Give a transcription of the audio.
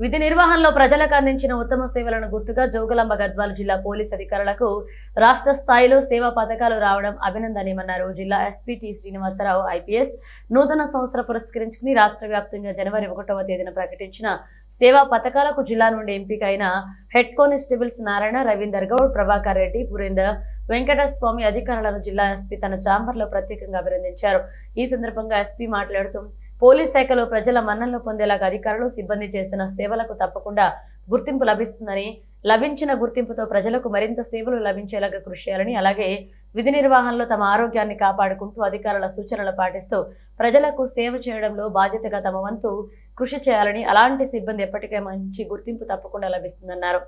విధి నిర్వహణలో ప్రజలకు అందించిన ఉత్తమ సేవలను గుర్తుగా జోగులాంబ గద్వాల జిల్లా పోలీస్ అధికారులకు రాష్ట్ర స్థాయిలో సేవా పథకాలు రావడం అభినందనీయమన్నారు. జిల్లా ఎస్పీ టి శ్రీనివాసరావు ఐపీఎస్ నూతన సంవత్సర పురస్కరించుకుని రాష్ట్ర వ్యాప్తంగా జనవరి ఒకటవ తేదీన ప్రకటించిన సేవా పథకాలకు జిల్లా నుండి ఎంపిక అయిన హెడ్ కానిస్టేబుల్స్ నారాయణ రవీందర్ గౌడ్ ప్రభాకర్ రెడ్డి పురేందర్ వెంకటస్వామి అధికారులను జిల్లా ఎస్పీ తన ఛాంబర్లో ప్రత్యేకంగా అభినందించారు. ఈ సందర్భంగా ఎస్పీ మాట్లాడుతూ పోలీస్ శాఖలో ప్రజల మన్ననలు పొందేలాగా అధికారులు సిబ్బంది చేసిన సేవలకు తప్పకుండా గుర్తింపు లభిస్తుందని లభించిన గుర్తింపుతో ప్రజలకు మరింత సేవలు లభించేలాగా కృషి చేయాలని అలాగే విధి నిర్వహణలో తమ ఆరోగ్యాన్ని కాపాడుకుంటూ అధికారుల సూచనలు పాటిస్తూ ప్రజలకు సేవ చేయడంలో బాధ్యతగా తమ వంతు కృషి చేయాలని అలాంటి సిబ్బంది ఎప్పటికే మంచి గుర్తింపు తప్పకుండా లభిస్తుందన్నారు.